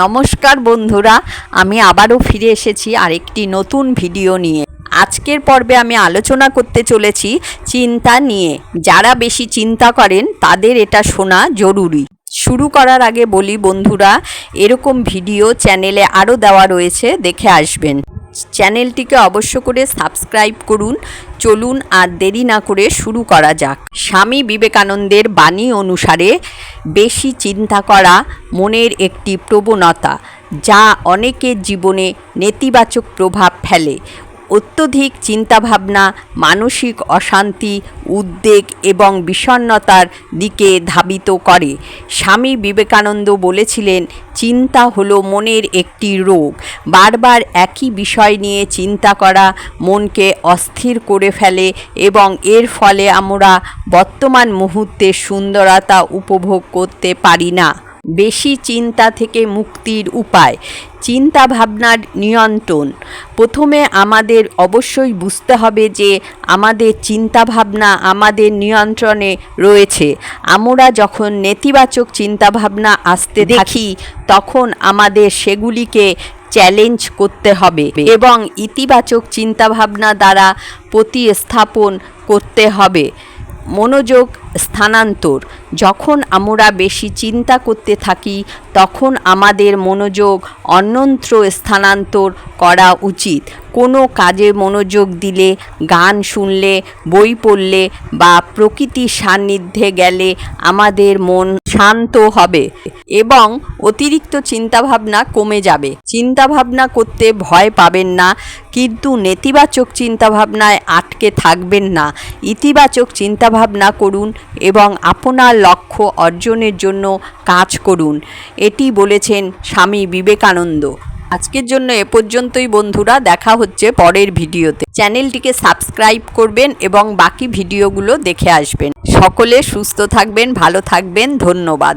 নমস্কার বন্ধুরা, আমি আবারও ফিরে এসেছি আরেকটি নতুন ভিডিও নিয়ে। আজকের পর্বে আমি আলোচনা করতে চলেছি চিন্তা নিয়ে। যারা বেশি চিন্তা করেন, তাদের এটা শোনা জরুরি। শুরু করার আগে বলি বন্ধুরা, এরকম ভিডিও চ্যানেলে আরও দেওয়া রয়েছে, দেখে আসবেন। চ্যানেলটিকে অবশ্য করে সাবস্ক্রাইব করুন, চলুন আর দেরি না করে শুরু করা যাক। স্বামী বিবেকানন্দের বাণী অনুসারে বেশি চিন্তা করা মনের একটি প্রবণতা, যা অনেকের জীবনে নেতিবাচক প্রভাব ফেলে। অত্যধিক চিন্তাভাবনা, মানসিক অশান্তি, উদ্বেগ এবং বিষণ্ণতার দিকে ধাবিত করে। স্বামী বিবেকানন্দ বলেছিলেন, চিন্তা হলো মনের একটি রোগ। বারবার একই বিষয় নিয়ে চিন্তা করা মনকে অস্থির করে ফেলে এবং এর ফলে আমরা বর্তমান মুহূর্তের সুন্দরতা উপভোগ করতে পারি না। বেশি চিন্তা থেকে মুক্তির উপায়। চিন্তা ভাবনার নিয়ন্ত্রণ। প্রথমে আমাদের অবশ্যই বুঝতে হবে যে আমাদের চিন্তা ভাবনা আমাদের নিয়ন্ত্রণে রয়েছে। আমরা যখন নেতিবাচক চিন্তা ভাবনা আসতে দেখি। তখন আমাদের সেগুলিকে চ্যালেঞ্জ করতে হবে এবং ইতিবাচক চিন্তাভাবনা দ্বারা প্রতিস্থাপন করতে হবে। মনোযোগ স্থানান্তর। যখন আমরা বেশি চিন্তা করতে থাকি, তখন আমাদের মনোযোগ অন্যত্র স্থানান্তর করা উচিত। কোনো কাজে মনোযোগ দিলে, গান শুনলে, বই পড়লে বা প্রকৃতির সান্নিধ্যে গেলে আমাদের মন শান্ত হবে এবং অতিরিক্ত চিন্তাভাবনা কমে যাবে। চিন্তাভাবনা করতে ভয় পাবেন না, কিন্তু নেতিবাচক চিন্তাভাবনায় আটকে থাকবেন না। ইতিবাচক চিন্তাভাবনা করুন এবং আপনার লক্ষ্য অর্জনের জন্য কাজ করুন। এটি বলেছেন স্বামী বিবেকানন্দ। আজকের জন্য এ পর্যন্তই বন্ধুরা, দেখা হচ্ছে পরের ভিডিওতে। চ্যানেলটিকে সাবস্ক্রাইব করবেন এবং বাকি ভিডিওগুলো দেখে আসবেন। সকলে সুস্থ থাকবেন, ভালো থাকবেন, ধন্যবাদ।